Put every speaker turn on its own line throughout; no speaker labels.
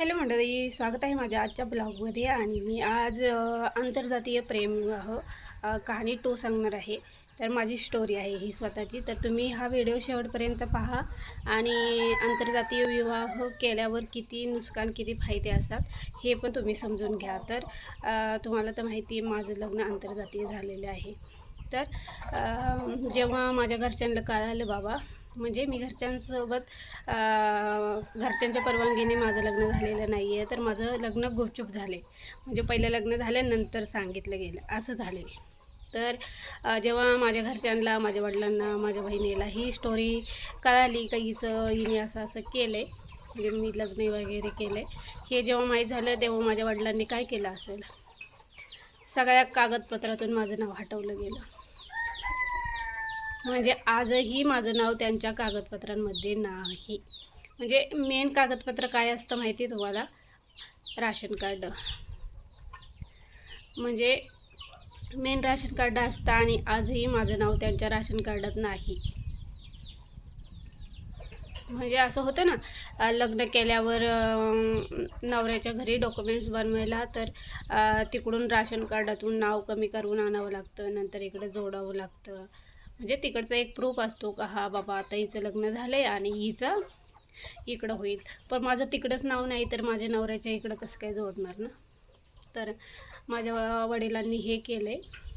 Hello मंडळी स्वागत आहे माझ्या आजच्या ब्लॉगमध्ये आणि मी आज आंतरजातीय प्रेमविवाह हो, विवाह कहाणी टू सांगणार आहे. तर माझी स्टोरी आहे ही स्वतःची. तर तुम्ही हा व्हिडिओ शेवटपर्यंत पहा आणि आंतरजातीय विवाह केल्यावर किती नुकसान किती फायदे असतात हे पण तुम्ही समजून घ्या. तर तुम्हाला तर माहिती आहे माझं लग्न आंतरजातीय झालेलं आहे. तर जेव्हा माझ्या घरच्यांना कळालं बाबा म्हणजे मी घरच्यांसोबत घरच्यांच्या परवानगीने माझं लग्न झालेलं नाही आहे तर माझं लग्न गुपचूप झाले. म्हणजे पहिलं लग्न झाल्यानंतर सांगितलं गेलं असं झाले तर जेव्हा माझ्या घरच्यांना माझ्या वडिलांना माझ्या बहिणीला ही स्टोरी कळाली का हिचं हिने असं असं केलं आहे म्हणजे मी लग्न वगैरे केलं आहे हे जेव्हा माहीत झालं तेव्हा माझ्या वडिलांनी काय केलं असेल? सगळ्या कागदपत्रातून माझं नाव हटवलं गेलं. म्हणजे आजही माझं नाव त्यांच्या कागदपत्रांमध्ये नाही. म्हणजे मेन कागदपत्र काय असतं माहिती आहे तुम्हाला? Ration card. म्हणजे मेन राशन कार्ड असतं आणि आजही माझं नाव त्यांच्या राशन कार्डात नाही. म्हणजे असं होतं ना लग्न केल्यावर नवऱ्याच्या घरी डॉक्युमेंट्स बनवायला तर तिकडून राशन कार्डातून नाव कमी करून आणावं लागतं नंतर इकडे जोडावं लागतं. म्हणजे तिकडचा एक प्रूफ असतो का हा बाबा आता हिचं लग्न झालं आहे आणि हिचं इकडं होईल. पण माझं तिकडंच नाव नाही तर माझ्या नवऱ्याच्या इकडं कसं काय जोडणार ना? तर माझ्या वडिलांनी हे केलं आहे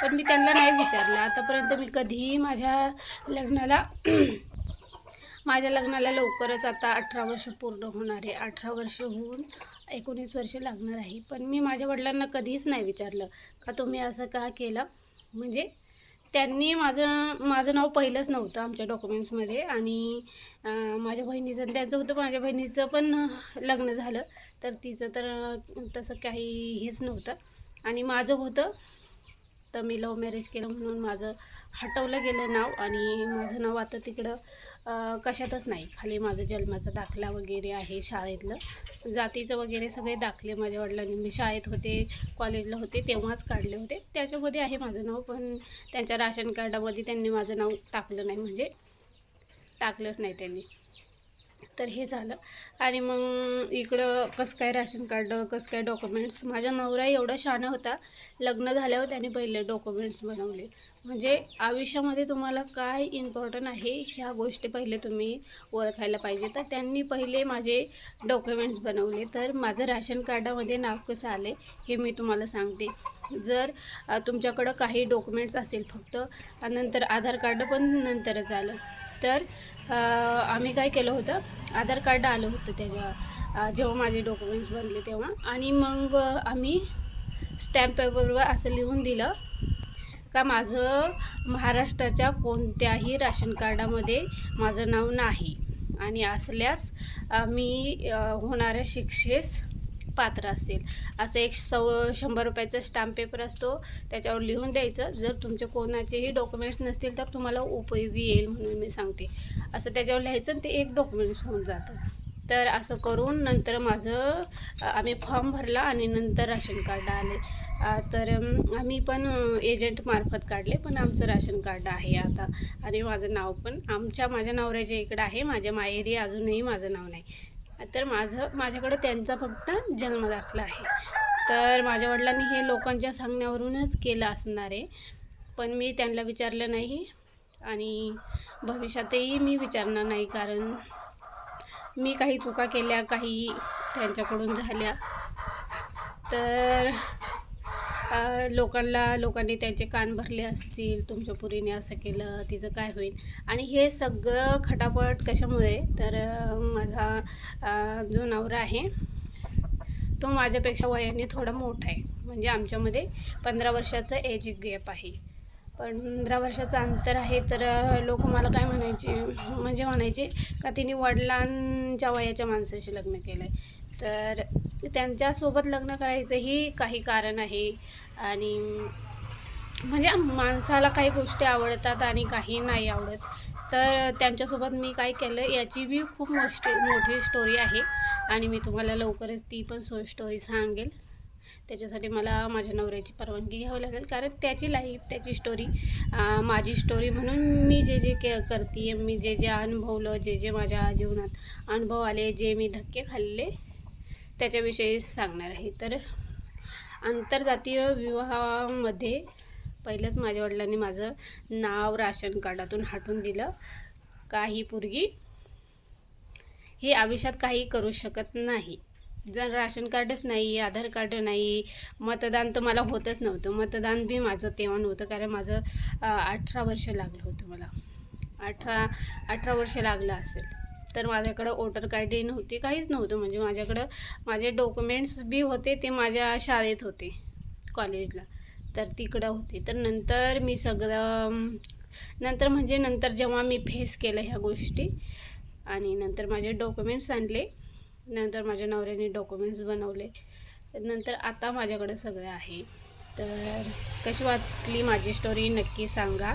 पण मी त्यांना नाही विचारलं. आतापर्यंत मी कधीही माझ्या लग्नाला माझ्या लग्नाला लवकरच आता अठरा वर्ष पूर्ण होणार आहे. अठरा वर्ष होऊन एकोणीस वर्ष लागणार आहे. पण मी माझ्या वडिलांना कधीच नाही विचारलं. का तुम्ही असं का केलं? म्हणजे त्यांनी माझं माझं नाव पहिलंच नव्हतं आमच्या डॉक्युमेंट्समध्ये. आणि माझ्या बहिणीचं त्यांचं होतं माझ्या बहिणीचं पण लग्न झालं. तर तिचं तर तसं काही हेच नव्हतं. आणि माझं होतं तर मी लव्ह मॅरेज केलं म्हणून माझं हटवलं गेलं नाव आणि माझं नाव आता तिकडं कशातच नाही. खाली माझं जन्माचा दाखला वगैरे आहे शाळेतलं. जातीचं वगैरे सगळे दाखले माझ्या वडिलांनी. मी शाळेत होते कॉलेजला होते तेव्हाच काढले होते. त्याच्यामध्ये आहे माझं नाव पण त्यांच्या राशन कार्डामध्ये त्यांनी माझं नाव टाकलं नाही. म्हणजे टाकलंच नाही त्यांनी. तर हे झालं. आणि मग इकडं कसं काय राशन कार्ड कसं काय डॉक्युमेंट्स? माझा नवरा एवढा शाणा होता. लग्न झाल्यावर त्याने पहिले डॉक्युमेंट्स बनवले. म्हणजे आयुष्यामध्ये तुम्हाला काय इम्पॉर्टंट आहे ह्या गोष्टी पहिले तुम्ही ओळखायला पाहिजे. तर त्यांनी पहिले माझे डॉक्युमेंट्स बनवले. तर माझं राशन कार्डामध्ये नाव कसं आले हे मी तुम्हाला सांगते. जर तुमच्याकडं काही डॉक्युमेंट्स असेल फक्त नंतर आधार कार्ड पण नंतरच आलं. तर आम्ही काय केलं होतं आधार कार्ड आलं होतं त्याच्या जेव्हा माझे डॉक्युमेंट्स बनले तेव्हा. आणि मग आम्ही स्टॅम्प पेपरवर असं लिहून दिलं का माझं महाराष्ट्राच्या कोणत्याही राशन कार्डामध्ये माझं नाव नाही. आणि असल्यास मी होणाऱ्या शिक्षेस पात्र असेल. असं एक सव शंभर रुपयाचा स्टॅम्प पेपर असतो. त्याच्यावर लिहून द्यायचं. जर तुमचे कोणाचेही डॉक्युमेंट्स नसतील तर तुम्हाला उपयोगी येईल म्हणून मी सांगते. असं त्याच्यावर लिहायचं आणि ते एक डॉक्युमेंट्स होऊन जातं. तर असं करून नंतर माझं आम्ही फॉर्म भरला आणि नंतर राशन कार्ड आले. तर आम्ही पण एजंटमार्फत काढले पण आमचं राशन कार्ड आहे आता. आणि माझं नाव पण आमच्या माझ्या नवऱ्याच्या इकडं आहे. माझ्या माहेरी अजूनही माझं नाव नाही. तर माझं माझ्याकडे त्यांचा फक्त जन्म दाखला आहे. तर माझ्या वडिलांनी हे लोकांच्या सांगण्यावरूनच केलं असणार आहे. पण मी त्यांना विचारलं नाही आणि भविष्यातही मी विचारणार नाही कारण मी काही चुका केल्या काही त्यांच्याकडून झाल्या. तर लोकांना लोकांनी त्यांचे कान भरले असतील तुमच्या पुरीने असं केलं तिचं काय होईल? आणि हे सगळं खटापट कशामुळे? तर माझा जो नवरा आहे तो माझ्यापेक्षा वयाने थोडा मोठा आहे. म्हणजे आमच्यामध्ये पंधरा वर्षाचं एज गॅप आहे. पंधरा वर्षाचं अंतर आहे तर लोक मला काय म्हणायचे म्हणजे म्हणायचे का तिने वडिलांच्या वयाच्या माणसाशी लग्न केलं आहे तर त्यांच्यासोबत लग्न करायचंही काही कारण आहे आणि म्हणजे माणसाला काही गोष्टी आवडतात आणि काही नाही आवडत. तर त्यांच्यासोबत मी काय केलं याची बी खूप मोठी मोठी स्टोरी आहे आणि मी तुम्हाला लवकरच ती पण सो स्टोरी सांगेल. त्याच्यासाठी मला माझ्या नवऱ्याची परवानगी घ्यावी लागेल. कारण त्याची लाईफ त्याची स्टोरी माझी स्टोरी म्हणून मी जे जे के करते मी जे जे अनुभवलं जे जे माझ्या जीवनात अनुभव आले जे मी धक्के खाल्ले त्याच्याविषयी सांगणार आहे. तर आंतरजातीय विवाहामध्ये पहिलंच माझ्या वडिलांनी माझं नाव राशन कार्डातून हटवून दिलं. काही पोरगी हे आयुष्यात काही करू शकत नाही. जर राशन कार्डच नाही आधार कार्ड नाही मतदान तर मला होतच नव्हतं. मतदान बी माझं तेव्हा नव्हतं कारण माझं अठरा वर्ष लागलं होतं मला. अठरा अठरा वर्ष लागलं असेल. तर माझ्याकडं वोटर कार्डही नव्हती काहीच नव्हतं. म्हणजे माझ्याकडं माझे डॉक्युमेंट्स बी होते ते माझ्या शाळेत होते कॉलेजला. तर तिकडं होते. तर नंतर मी सगळं नंतर म्हणजे नंतर जेव्हा मी फेस केलं ह्या गोष्टी आणि नंतर माझे डॉक्युमेंट्स आणले नंतर माझ्या नवऱ्याने डॉक्युमेंट्स बनवले. नंतर आता माझ्याकडे सगळं आहे. तर कशी वाटली माझी स्टोरी नक्की सांगा.